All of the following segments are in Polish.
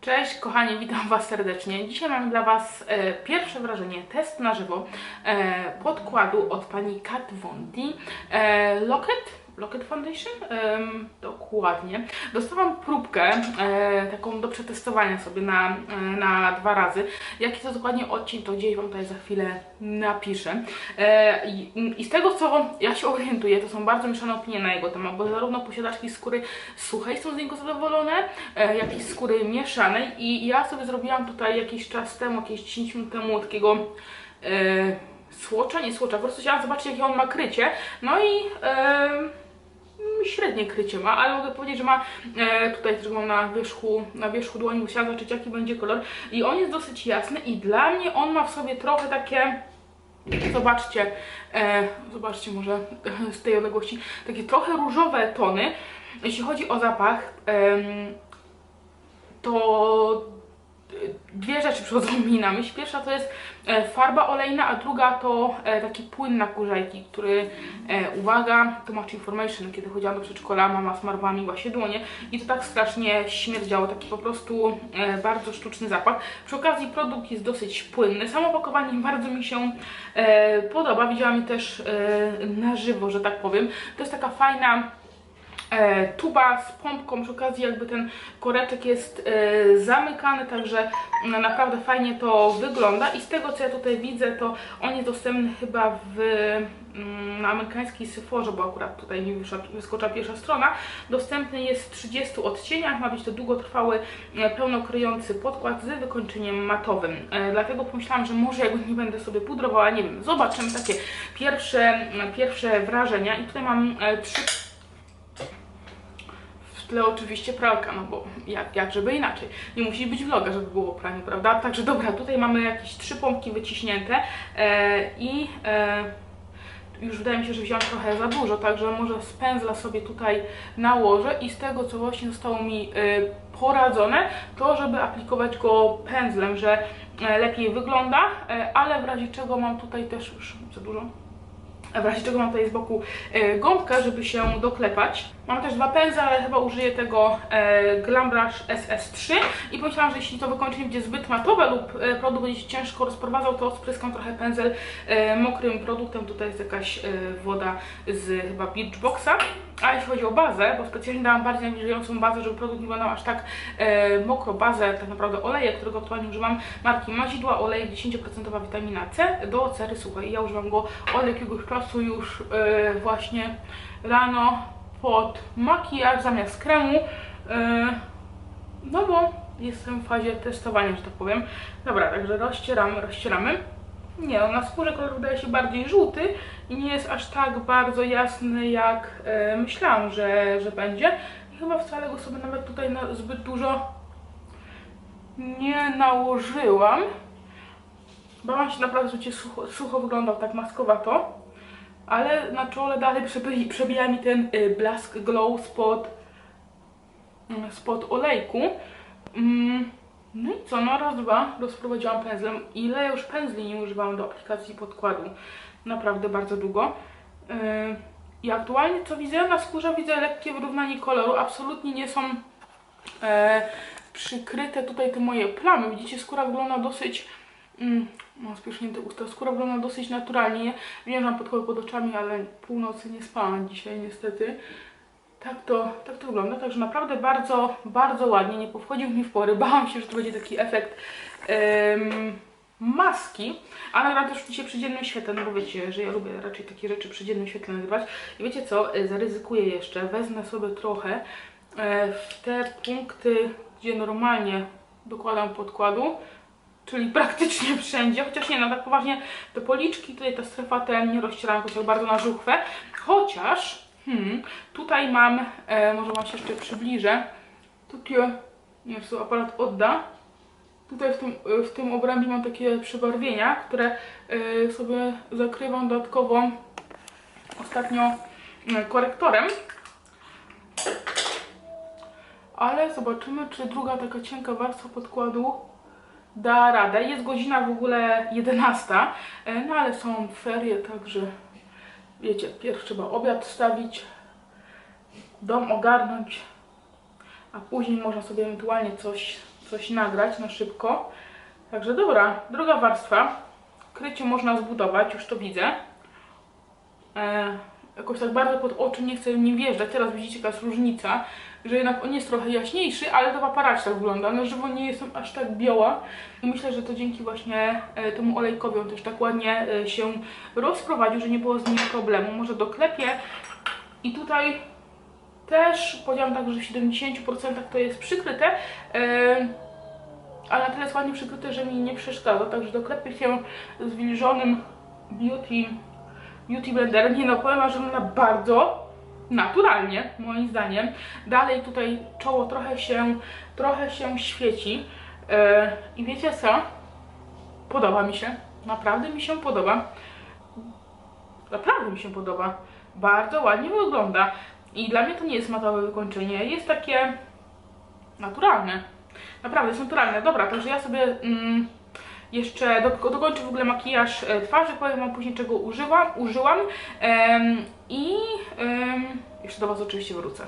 Cześć kochani, witam Was serdecznie. Dzisiaj mam dla Was e, pierwsze wrażenie, test na żywo e, podkładu od pani Kat Von D. E, Locket, Locket Foundation? Em, dokładnie. Dostałam próbkę e, taką do przetestowania sobie na, e, na dwa razy. Jaki to dokładnie odcień, to gdzieś Wam tutaj za chwilę napiszę. E, i, I z tego co ja się orientuję, to są bardzo mieszane opinie na jego temat, bo zarówno posiadaczki skóry suchej są z niego zadowolone, e, jak i skóry mieszanej i ja sobie zrobiłam tutaj jakiś czas temu, jakieś 10 minut temu takiego e, słocza, nie słocza, po prostu chciałam zobaczyć jakie on ma krycie, no i średnie krycie ma, ale mogę powiedzieć, że ma e, tutaj też mam na wierzchu, na wierzchu dłoni, musiałam zobaczyć jaki będzie kolor i on jest dosyć jasny i dla mnie on ma w sobie trochę takie Zobaczcie, e, zobaczcie może z tej odległości, takie trochę różowe tony. Jeśli chodzi o zapach, em, to dwie rzeczy przychodzą mi na myśl. Pierwsza to jest e, farba olejna, a druga to e, taki płyn na kurzajki, który, e, uwaga, to much information, kiedy chodziłam do przedszkola, mama smarowała właśnie dłonie i to tak strasznie śmierdziało, taki po prostu bardzo sztuczny zapach. Przy okazji produkt jest dosyć płynny, samo opakowanie bardzo mi się podoba, widziałam je też na żywo, że tak powiem. To jest taka fajna tuba z pompką, przy okazji jakby ten koreczek jest e, zamykany, także no, naprawdę fajnie to wygląda. I z tego co ja tutaj widzę, to on jest dostępny chyba w, mm, amerykańskiej Sephorze, bo akurat tutaj mi wyskoczyła pierwsza strona, dostępny jest w 30 odcieniach, ma być to długotrwały, e, pełnokryjący podkład z wykończeniem matowym, e, dlatego pomyślałam, że może jak nie będę sobie pudrowała, nie wiem, zobaczymy takie pierwsze, pierwsze wrażenia. I tutaj mam e, trzy tle oczywiście pralka, no bo jak, jak żeby inaczej. Nie musi być vloga, żeby było pranie, prawda? Także dobra, tutaj mamy jakieś trzy pompki wyciśnięte e, i e, już wydaje mi się, że wziąłem trochę za dużo, także może z pędzla sobie tutaj nałożę i z tego, co właśnie zostało mi e, poradzone, to żeby aplikować go pędzlem, że e, lepiej wygląda, e, ale w razie czego mam tutaj też już za dużo w razie czego mam tutaj z boku e, gąbkę, żeby się doklepać. Mam też dwa pędzle, ale chyba użyję tego e, Glam Brush SS3 i pomyślałam, że jeśli to wykończenie będzie zbyt matowe lub e, produkt będzie się ciężko rozprowadzał, to spryskam trochę pędzel e, mokrym produktem. Tutaj jest jakaś e, woda z chyba Beachboxa. A jeśli chodzi o bazę, bo specjalnie dałam bardziej nawilżającą bazę, żeby produkt nie wyglądał aż tak e, mokro, bazę, tak naprawdę oleje, którego aktualnie używam, marki Mazidła, olej 10% witamina C do cery suchej. Ja używam go od jakiegoś czasu już e, właśnie rano pod makijaż zamiast kremu, e, no bo jestem w fazie testowania, że tak powiem. Dobra, także rozcieramy, rozcieramy. Nie, no na skórze kolor wydaje się bardziej żółty i nie jest aż tak bardzo jasny, jak e, myślałam, że, że będzie. I chyba wcale go sobie nawet tutaj na, zbyt dużo nie nałożyłam. Bałam się naprawdę, sucho, sucho wyglądał tak maskowato. Ale na czole dalej przebi przebija mi ten y, blask glow spod, mm, spod olejku. Mm. No i co, no raz, dwa, rozprowadziłam pędzlem. Ile już pędzli nie używałam do aplikacji podkładu? Naprawdę bardzo długo. Yy, I aktualnie co widzę? Na skórze widzę lekkie wyrównanie koloru. Absolutnie nie są e, przykryte tutaj te moje plamy. Widzicie, skóra wygląda dosyć... Mam spiesznięte usta. Skóra wygląda dosyć naturalnie. Wiem, że mam podkład pod oczami, ale północy nie spałam dzisiaj niestety. Tak to, tak to wygląda, także naprawdę bardzo, bardzo ładnie, nie powchodził mi w pory, bałam się, że to będzie taki efekt em, maski, a nagram też dzisiaj przy dziennym świetle, no bo wiecie, że ja lubię raczej takie rzeczy przy dziennym świetle nagrywać. I wiecie co, E, zaryzykuję jeszcze, wezmę sobie trochę e, w te punkty, gdzie normalnie dokładam podkładu, czyli praktycznie wszędzie, chociaż nie, no tak poważnie te policzki, tutaj ta strefa ten nie rozcierałam jakoś tak bardzo na żuchwę, chociaż Hmm, tutaj mam, e, może Wam się jeszcze przybliżę, takie, nie wiem, co aparat odda. Tutaj w tym, e, w tym obrębie mam takie przebarwienia, które e, sobie zakrywam dodatkowo ostatnio e, korektorem. Ale zobaczymy, czy druga taka cienka warstwa podkładu da radę. Jest godzina w ogóle 11, e, no ale są ferie, także wiecie, pierw trzeba obiad stawić, dom ogarnąć, a później można sobie ewentualnie coś, coś nagrać na szybko. Także dobra, druga warstwa. Krycie można zbudować, już to widzę. E, jakoś tak bardzo pod oczy nie chcę nim wjeżdżać. Teraz widzicie jaka jest różnica, że jednak on jest trochę jaśniejszy, ale to w aparacie tak wygląda. Na żywo nie jestem aż tak biała i myślę, że to dzięki właśnie e, temu olejkowi on też tak ładnie e, się rozprowadził, że nie było z nim problemu. Może doklepię i tutaj też powiedziałam tak, że w 70% to jest przykryte, e, ale na tyle jest ładnie przykryte, że mi nie przeszkadza, także doklepię się zwilżonym beauty Beauty Blender. Nie no, powiem że wygląda bardzo naturalnie, moim zdaniem. Dalej tutaj czoło trochę się, trochę się świeci. Yy, I wiecie co? Podoba mi się. Naprawdę mi się podoba. Naprawdę mi się podoba. Bardzo ładnie wygląda. I dla mnie to nie jest matowe wykończenie. Jest takie naturalne. Naprawdę jest naturalne. Dobra, także ja sobie... Mm, jeszcze do, dokończę w ogóle makijaż e, twarzy, powiem Wam później czego używam, użyłam em, i em, jeszcze do Was oczywiście wrócę.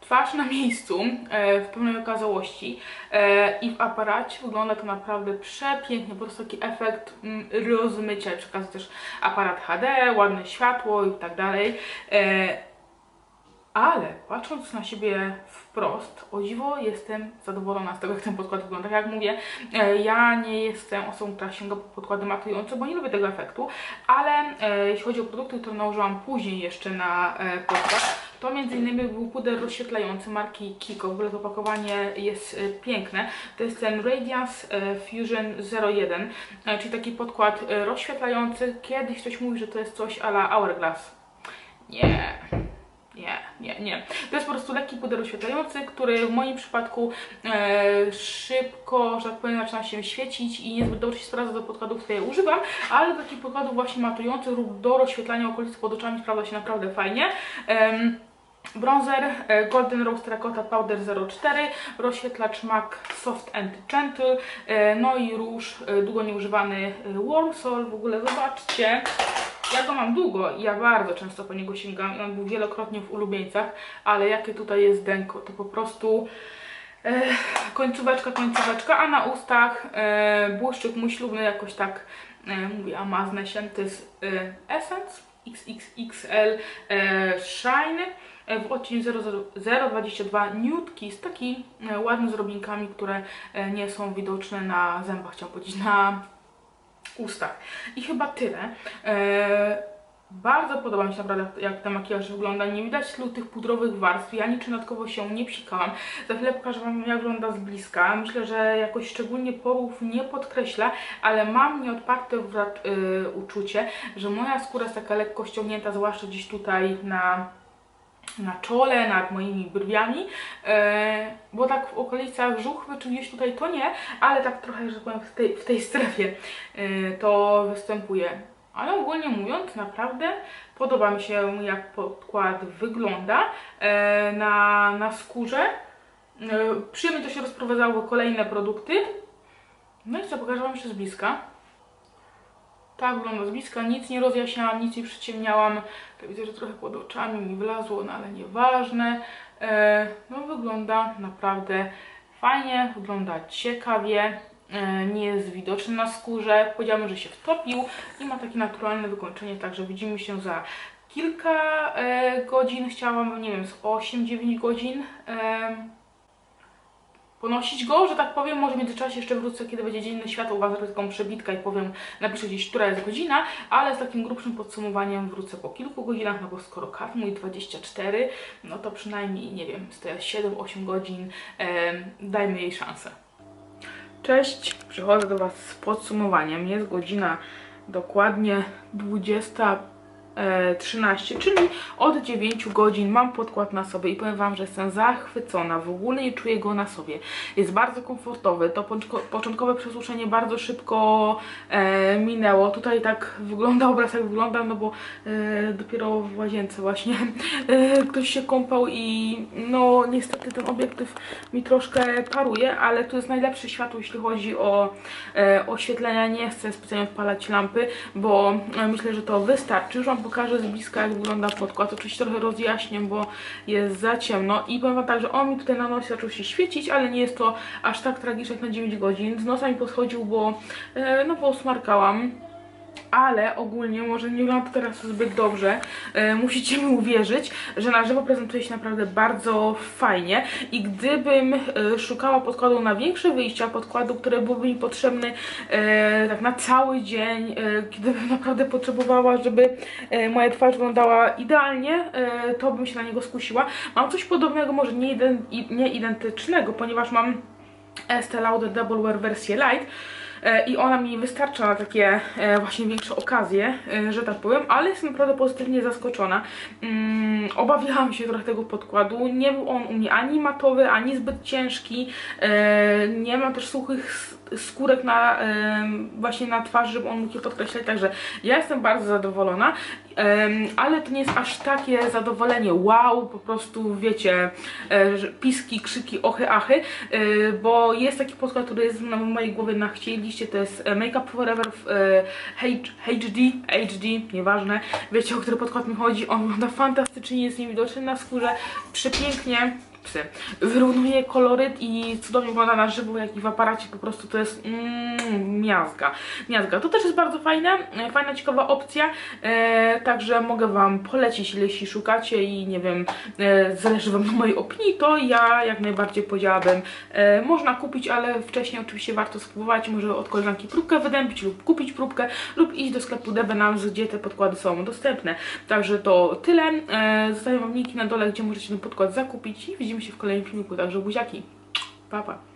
Twarz na miejscu, e, w pełnej okazałości e, i w aparacie wygląda to naprawdę przepięknie, po prostu taki efekt mm, rozmycia, przekazuje też aparat HD, ładne światło i tak dalej. E, ale patrząc na siebie wprost, o dziwo jestem zadowolona z tego, jak ten podkład wygląda. Tak jak mówię, e, ja nie jestem osobą, która sięga po podkłady matujące, bo nie lubię tego efektu, ale e, jeśli chodzi o produkty, które nałożyłam później jeszcze na e, podkład, to innymi był puder rozświetlający marki Kiko. W ogóle to opakowanie jest piękne. To jest ten Radiance Fusion 01, e, czyli taki podkład rozświetlający. Kiedyś ktoś mówi, że to jest coś ala Hourglass. Nie. Nie, nie, nie. To jest po prostu lekki puder oświetlający, który w moim przypadku e, szybko, że tak powiem, zaczyna się świecić i niezbyt dobrze się sprawdza do podkładów, które używam, ale do takich podkładów właśnie matujących lub do rozświetlania okolic pod oczami sprawdza się naprawdę fajnie. Bronzer e, Golden Rose Terracotta Powder 04, rozświetlacz MAC Soft and Gentle, e, no i róż e, długo nieużywany e, Warm Sol. W ogóle zobaczcie, ja go mam długo i ja bardzo często po niego sięgam i on był wielokrotnie w ulubieńcach, ale jakie tutaj jest denko, to po prostu e, końcóweczka, końcóweczka, a na ustach e, błyszczyk mój ślubny jakoś tak e, mówię, a maznę się, to jest e, Essence XXXL e, Shine w odcieniu 022 Nude Kiss, taki e, ładny z robinkami, które e, nie są widoczne na zębach, chciałam powiedzieć, na ustach. I chyba tyle. Eee, bardzo podoba mi się naprawdę, jak, ten makijaż wygląda. Nie widać tylu tych pudrowych warstw. Ja niczynatkowo się nie psikałam. Za chwilę pokażę Wam, jak wygląda z bliska. Myślę, że jakoś szczególnie porów nie podkreśla, ale mam nieodparte yy, uczucie, że moja skóra jest taka lekko ściągnięta, zwłaszcza gdzieś tutaj na na czole, nad moimi brwiami, e, bo tak w okolicach żuchwy czy gdzieś tutaj to nie, ale tak trochę, że tak powiem, w tej, w tej strefie e, to występuje. Ale ogólnie mówiąc, naprawdę podoba mi się jak podkład wygląda e, na, na skórze. E, przyjemnie to się rozprowadzało kolejne produkty. No i co, pokażę Wam jeszcze z bliska. Tak wygląda z bliska, nic nie rozjaśniałam, nic nie przyciemniałam. To widzę, że trochę pod oczami mi wlazło, no ale nieważne. E, no wygląda naprawdę fajnie, wygląda ciekawie. E, nie jest widoczny na skórze. Powiedziałabym, że się wtopił i ma takie naturalne wykończenie, także widzimy się za kilka e, godzin. Chciałam, nie wiem, z 8-9 godzin. Ponosić go, że tak powiem. Może w międzyczasie jeszcze wrócę, kiedy będzie dzienny światło, was taką przebitkę i powiem, napiszę gdzieś, która jest godzina, ale z takim grubszym podsumowaniem wrócę po kilku godzinach, no bo skoro kat mój 24, no to przynajmniej, nie wiem, z te 7-8 godzin e, dajmy jej szansę. Cześć, przychodzę do Was z podsumowaniem. Jest godzina dokładnie 20. e, 13, czyli od 9 godzin mam podkład na sobie i powiem Wam, że jestem zachwycona, w ogóle nie czuję go na sobie. Jest bardzo komfortowy, to początkowe przesuszenie bardzo szybko e, minęło. Tutaj tak wygląda obraz jak wygląda, no bo e, dopiero w łazience właśnie e, ktoś się kąpał i no niestety ten obiektyw mi troszkę paruje, ale tu jest najlepsze światło, jeśli chodzi o e, oświetlenia. Nie chcę specjalnie odpalać lampy, bo e, myślę, że to wystarczy. Już Pokażę z bliska, jak wygląda podkład. Oczywiście trochę rozjaśnię, bo jest za ciemno. I powiem wam tak, że on mi tutaj na nosie zaczął się świecić, ale nie jest to aż tak tragiczne jak na 9 godzin. Z nosa mi podchodził, bo, e, no bo smarkałam ale ogólnie może nie wygląda to teraz zbyt dobrze. E, musicie mi uwierzyć, że na żywo prezentuje się naprawdę bardzo fajnie i gdybym e, szukała podkładu na większe wyjścia, podkładu, który byłby mi potrzebny e, tak na cały dzień, e, gdybym naprawdę potrzebowała, żeby e, moja twarz wyglądała idealnie, e, to bym się na niego skusiła. Mam coś podobnego, może nie, nie identycznego, ponieważ mam Estee Lauder Double Wear wersję Light i ona mi wystarcza na takie e, właśnie większe okazje, e, że tak powiem, ale jestem naprawdę pozytywnie zaskoczona. Mm, obawiałam się trochę tego podkładu, nie był on u mnie ani matowy, ani zbyt ciężki, e, nie ma też suchych skórek na, e, właśnie na twarzy, żeby on mógł je podkreślać, także ja jestem bardzo zadowolona, ale to nie jest aż takie zadowolenie, wow, po prostu wiecie, e, piski, krzyki, ochy, achy, e, bo jest taki podkład, który jest na mojej głowie na to jest e, Make Up Forever w e, HD, HD, nieważne, wiecie o który podkład mi chodzi, on wygląda fantastycznie, jest niewidoczny na skórze, przepięknie, psy, wyrównuje koloryt i cudownie wygląda na żywo, jak i w aparacie, po prostu to jest mm, miazga, miazga. To też jest bardzo fajne, e, fajna, ciekawa opcja, e, także mogę Wam polecić, jeśli szukacie i nie wiem, e, zależy Wam na mojej opinii, to ja jak najbardziej powiedziałabym, e, można kupić, ale wcześniej oczywiście warto spróbować, może od koleżanki próbkę wydębić lub kupić próbkę lub iść do sklepu Debenhams, gdzie te podkłady są dostępne. Także to tyle, e, zostawiam Wam linki na dole, gdzie możecie ten podkład zakupić i widzimy się w kolejnym filmiku, także buziaki, pa pa.